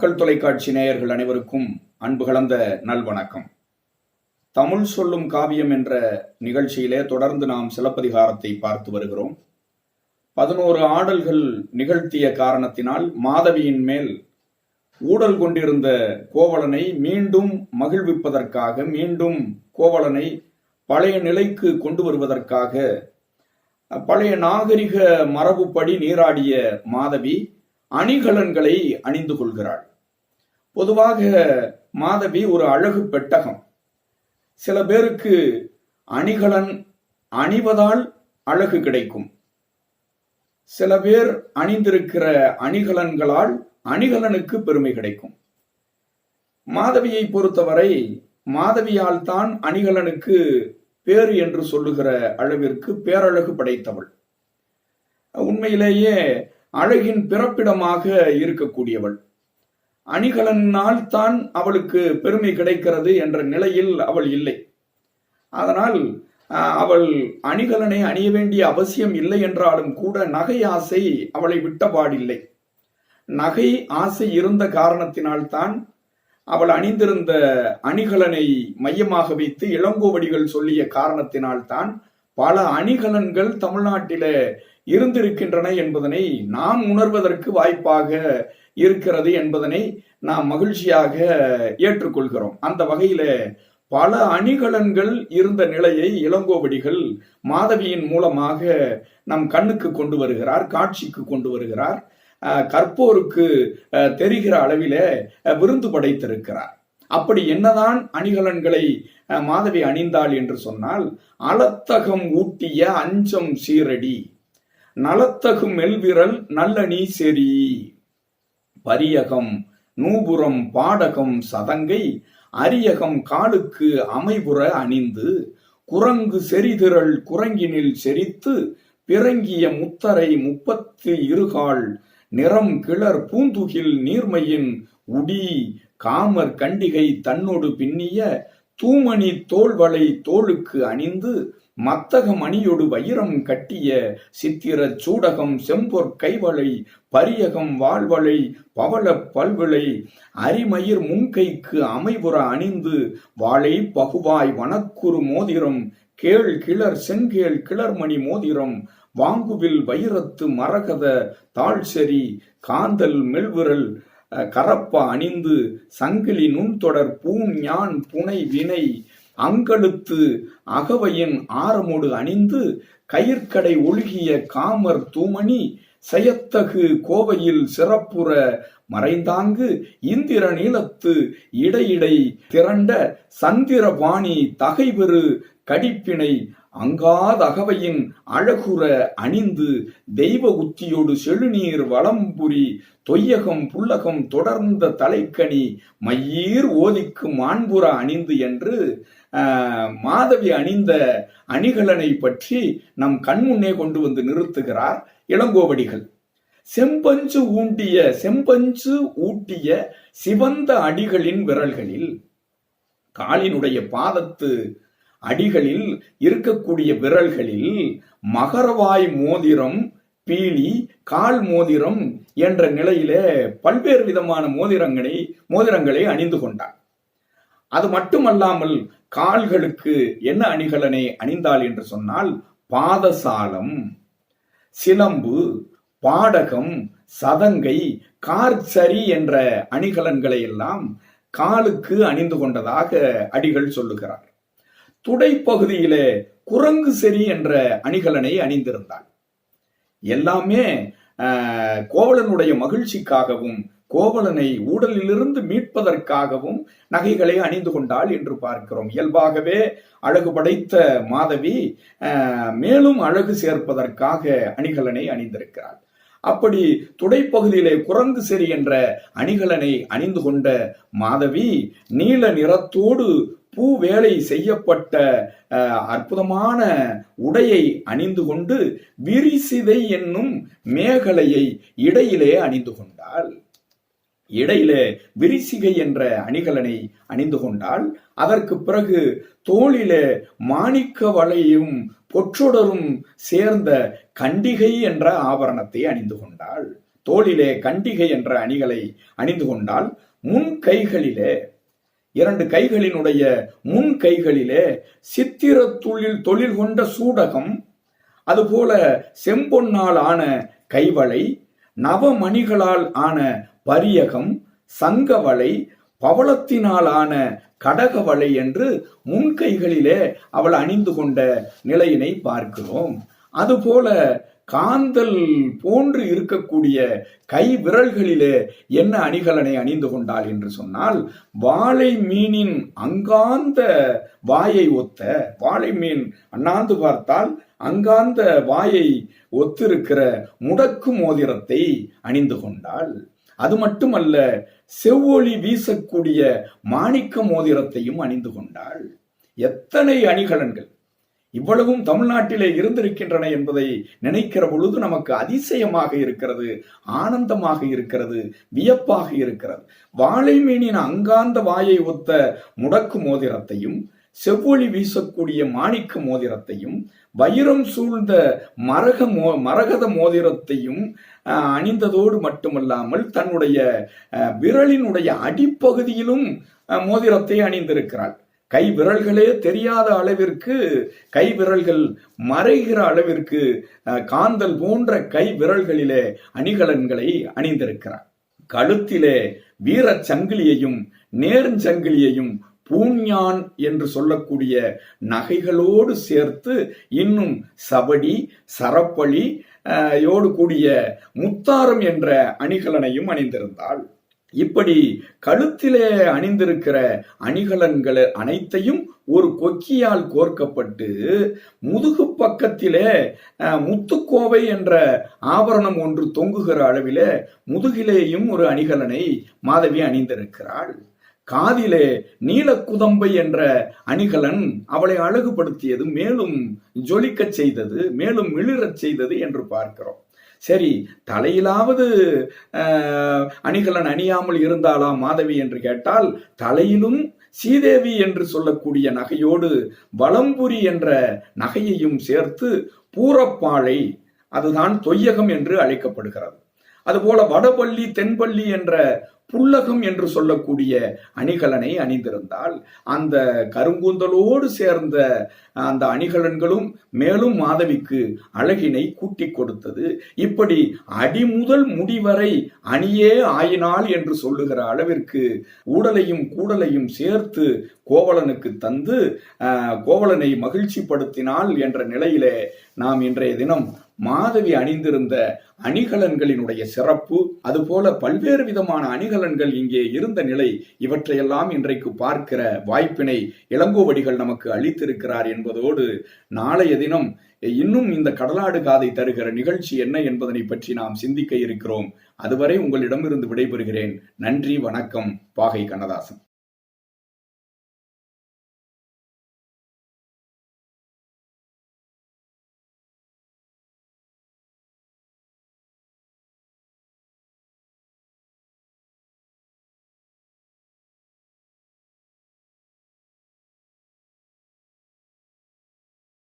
மக்கள் தொலைக்காட்சி நேயர்கள் அனைவருக்கும் அன்பு கலந்த நல்வணக்கம். தமிழ் சொல்லும் காவியம் என்ற நிகழ்ச்சியிலே தொடர்ந்து நாம் சிலப்பதிகாரத்தை பார்த்து வருகிறோம். பதினோரு ஆடல்கள் நிகழ்த்திய காரணத்தினால் மாதவியின் மேல் ஊடல் கொண்டிருந்த கோவலனை மீண்டும் மகிழ்விப்பதற்காக மீண்டும் கோவலனை பழைய நிலைக்கு கொண்டு வருவதற்காக பழைய நாகரிக மரபுப்படி நீராடிய மாதவி அணிகலன்களை அணிந்து கொள்கிறாள். பொதுவாக மாதவி ஒரு அழகு பெட்டகம். சில பேருக்கு அணிகலன் அணிவதால் அழகு கிடைக்கும். சில பேர் அணிந்திருக்கிற அணிகலன்களால் அணிகலனுக்கு பெருமை கிடைக்கும். மாதவியை பொறுத்தவரை மாதவியால் தான் அணிகலனுக்கு பேரு என்று சொல்லுகிற அளவிற்கு பேரழகு படைத்தவள். உண்மையிலேயே அழகின் பிறப்பிடமாக இருக்கக்கூடியவள். அணிகலனால் தான் அவளுக்கு பெருமை கிடைக்கிறது என்ற நிலையில் அவள் இல்லை. அதனால் அவள் அணிகலனை அணிய வேண்டிய அவசியம் இல்லை என்றாலும் கூட நகை ஆசை அவளை விட்டபாடில்லை நகை ஆசை இருந்த காரணத்தினால்தான் அவள் அணிந்திருந்த அணிகலனை மையமாக வைத்து இளங்கோவடிகள் சொல்லிய காரணத்தினால்தான் பல அணிகலன்கள் தமிழ்நாட்டில இருந்திருக்கின்றன என்பதனை நாம் உணர்வதற்கு வாய்ப்பாக இருக்கிறது என்பதனை நாம் மகிழ்ச்சியாக ஏற்றுக்கொள்கிறோம். அந்த வகையில பல அணிகலன்கள் இருந்த நிலையை இளங்கோவடிகள் மாதவியின் மூலமாக நம் கண்ணுக்கு கொண்டு வருகிறார் காட்சிக்கு கொண்டு வருகிறார். கற்போருக்கு தெரிகிற அளவிலே விருந்து படைத்திருக்கிறார். அப்படி என்னதான் அணிகலன்களை மாதவி அணிந்தாள் என்று சொன்னால் அலத்தகம் ஊட்டிய அஞ்சம் சீரடி நலத்தகு மெல்விரல் நல்லணி செறி. பரியகம் நூபுரம் பாடகம் சதங்கை அரியகம் காலுக்கு அமைபுற அணிந்து குரங்கு செறிதிரள் குரங்கினில் செறித்து பிறங்கிய முத்தரை முப்பத்து இருகால் நிறம் கிளர் பூந்துகில் நீர்மையின் உடி காமர் கண்டிகை தன்னோடு பின்னிய தூமணி தோள்வளை தோளுக்கு அணிந்து மத்தகம் மணியொடு வைரம் கட்டிய சித்திர சூடகம் செம்பொற் கைவளை பரியகம் வாழ்வளை பவள பல்விளை அரிமயிர் முன்கைக்கு அமைபுற அணிந்து வாளை பகுவாய் வனக்குறு மோதிரம் கேள் கிளர் செங்கேள் கிளர்மணி மோதிரம் வாங்குவில் வைரத்து மரகத தாழ்செறி காந்தல் மெல்விரல் கரப்ப அணிந்து சங்கிலி நுண்தொடர் பூன் ஞான் புனை வினை அங்கழுத்து அகவையின் ஆரமோடு அணிந்து கயிற்கடை ஒழுகிய காமர் தூமணி செயத்தகு கோவையில் சிறப்புற மறைந்தாங்கு இந்திர நீலத்து இடையிடை திரண்ட சந்திரபாணி தகைவெறு கடிப்பினை அங்காதகவையின் அழகுற அணிந்து தெய்வ உத்தியோடு செழுநீர் வளம்புரி தொய்யகம் புல்லகம் தொடர்ந்த தலைக்கனி மையீர் ஓதிக்கு மாண்புற அணிந்து என்று மாதவி அணிந்த அணிகலனை பற்றி நம் கண்முன்னே கொண்டு வந்து நிறுத்துகிறார் இளங்கோவடிகள். செம்பஞ்சு ஊண்டிய செம்பஞ்சு ஊட்டிய சிவந்த அடிகளின் விரல்களில் காலினுடைய பாதத்து அடிகளில் இருக்கக்கூடிய விரல்களில் மகரவாய் மோதிரம் பீலி கால் மோதிரம் என்ற நிலையிலே பல்வேறு விதமான மோதிரங்களை மோதிரங்களை அணிந்து கொண்டார் அது மட்டுமல்லாமல் கால்களுக்கு என்ன அணிகலனை அணிந்தாள் என்று சொன்னால் பாதசாலம் சிலம்பு பாடகம் சதங்கை கார்சரி என்ற அணிகலன்களை எல்லாம் காலுக்கு அணிந்து கொண்டதாக அடிகள் சொல்லுகிறார் துடைப்பகுதியிலே குரங்கு செறி என்ற அணிகலனை அணிந்திருந்தாள் எல்லாமே ஆஹ், கோவலனுடைய மகிழ்ச்சிக்காகவும் கோவலனை ஊடலிலிருந்து மீட்பதற்காகவும் நகைகளை அணிந்து கொண்டாள் என்று பார்க்கிறோம். இயல்பாகவே அழகு படைத்த மாதவி மேலும் அழகு சேர்ப்பதற்காக அணிகலனை அணிந்திருக்கிறாள். அப்படி துடைப்பகுதியிலே குரங்கு செறி என்ற அணிகலனை அணிந்து கொண்ட மாதவி நீல நிறத்தோடு பூ வேலை செய்யப்பட்ட அஹ், அற்புதமான உடையை அணிந்து கொண்டு விரிசிதை என்னும் மேகலையை இடையிலே அணிந்து கொண்டாள். இடையிலே விரிசிகை என்ற அணிகலனை அணிந்து கொண்டாள். அதற்கு பிறகு தோளிலே மாணிக்க வளையும் பொற்றொடரும் சேர்ந்த கண்டிகை என்ற ஆபரணத்தை அணிந்து கொண்டாள். தோளிலே கண்டிகை என்ற அணிகளை அணிந்து கொண்டால் முன் கைகளிலே இரண்டு கைகளினுடைய முன் கைகளிலே சித்திர தொழில் தொழில் கொண்ட சூடகம் அதுபோல செம்பொன்னால் ஆன கைவளை நவமணிகளால் ஆன பரியகம் சங்கவளை பவளத்தினால் ஆன கடகவளை என்று முன்கைகளிலே அவள் அணிந்து கொண்ட நிலையினை பார்க்கிறோம். அதுபோல காந்தல் போன்று இருக்கக்கூடிய கை விரல்களிலே என்ன அணிகலனை அணிந்து கொண்டாள் என்று சொன்னால் வாழை மீனின் அங்காந்த வாயை ஒத்த வாழை மீன் அண்ணாந்து பார்த்தால் அங்காந்த வாயை ஒத்திருக்கிற முடக்கு மோதிரத்தை அணிந்து கொண்டாள். அது மட்டுமல்ல செவ்வொளி வீசக்கூடிய மாணிக்க மோதிரத்தையும் அணிந்து கொண்டாள். எத்தனை அணிகலன்கள். இவ்வளவும் தமிழ்நாட்டிலே இருந்திருக்கின்றன என்பதை நினைக்கிற பொழுது நமக்கு அதிசயமாக இருக்கிறது ஆனந்தமாக இருக்கிறது வியப்பாக இருக்கிறது. வாழை மீனின் அங்காந்த வாயை ஒத்த முடக்கு மோதிரத்தையும் செவ்வொளி வீசக்கூடிய மாணிக்க மோதிரத்தையும் வைரம் சூழ்ந்த மரக மோ மரகத மோதிரத்தையும் அஹ், அணிந்ததோடு மட்டுமல்லாமல் தன்னுடைய அஹ், விரலினுடைய அடிப்பகுதியிலும் அஹ், மோதிரத்தை அணிந்திருக்கிறாள். கை விரல்களே தெரியாத அளவிற்கு கை விரல்கள் மறைகிற அளவிற்கு அஹ், காந்தல் போன்ற கை விரல்களிலே அணிகலன்களை அணிந்திருக்கிறார். கழுத்திலே வீர சங்கிலியையும் நேர்ச்சங்கிலியையும் பூஞ்ஞான் என்று சொல்லக்கூடிய நகைகளோடு சேர்த்து இன்னும் சபடி சரப்பளி அஹ், யோடு கூடிய முத்தாரம் என்ற அணிகலனையும் அணிந்திருந்தாள். இப்படி கழுத்திலே அணிந்திருக்கிற அணிகலன்கள் அனைத்தையும் ஒரு கொக்கியால் கோர்க்கப்பட்டு முதுகு பக்கத்திலே அஹ், முத்துக்கோவை என்ற ஆபரணம் ஒன்று தொங்குகிற அளவிலே முதுகிலேயும் ஒரு அணிகலனை மாதவி அணிந்திருக்கிறாள். காதிலே நீலக்குதம்பை என்ற அணிகலன் அவளை அழகுபடுத்தியது மேலும் ஜொலிக்கச் செய்தது மேலும் மிளிரச் செய்தது என்று பார்க்கிறோம். சரி தலையிலாவது அணிகலன் அணியாமல் இருந்தாளா மாதவி என்று கேட்டால் தலையிலும் சீதேவி என்று சொல்லக்கூடிய நகையோடு வலம்புரி என்ற நகையையும் சேர்த்து பூரப்பாழை அதுதான் தொய்யகம் என்று அழைக்கப்படுகிறது. அதுபோல வடபள்ளி தென்பள்ளி என்ற புல்லகம் என்று சொல்லக்கூடிய அணிகலனை அணிந்திருந்தால் அந்த கருங்கூந்தலோடு சேர்ந்த அந்த அணிகலன்களும் மேலும் மாதவிக்கு அழகினை கூட்டி கொடுத்தது. இப்படி அடிமுதல் முடிவரை அணியே ஆயினாள் என்று சொல்லுகிற அளவிற்கு ஊடலையும் கூடலையும் சேர்த்து கோவலனுக்கு தந்து ஆஹ், கோவலனை மகிழ்ச்சிப்படுத்தினாள் என்ற நிலையிலே நாம் இன்றைய தினம் மாதவி அணிந்திருந்த அணிகலன்களினுடைய சிறப்பு அதுபோல பல்வேறு விதமான அணிகலன்கள் இங்கே இருந்த நிலை இவற்றையெல்லாம் இன்றைக்கு பார்க்கிற வாய்ப்பினை இளங்கோவடிகள் நமக்கு அளித்திருக்கிறார் என்பதோடு நாளைய தினம் இன்னும் இந்த கடலாடு காதை தருகிற நிகழ்ச்சி என்ன என்பதனை பற்றி நாம் சிந்திக்க இருக்கிறோம். அதுவரை உங்களிடமிருந்து விடைபெறுகிறேன். நன்றி வணக்கம். பாகை கண்ணதாசன்.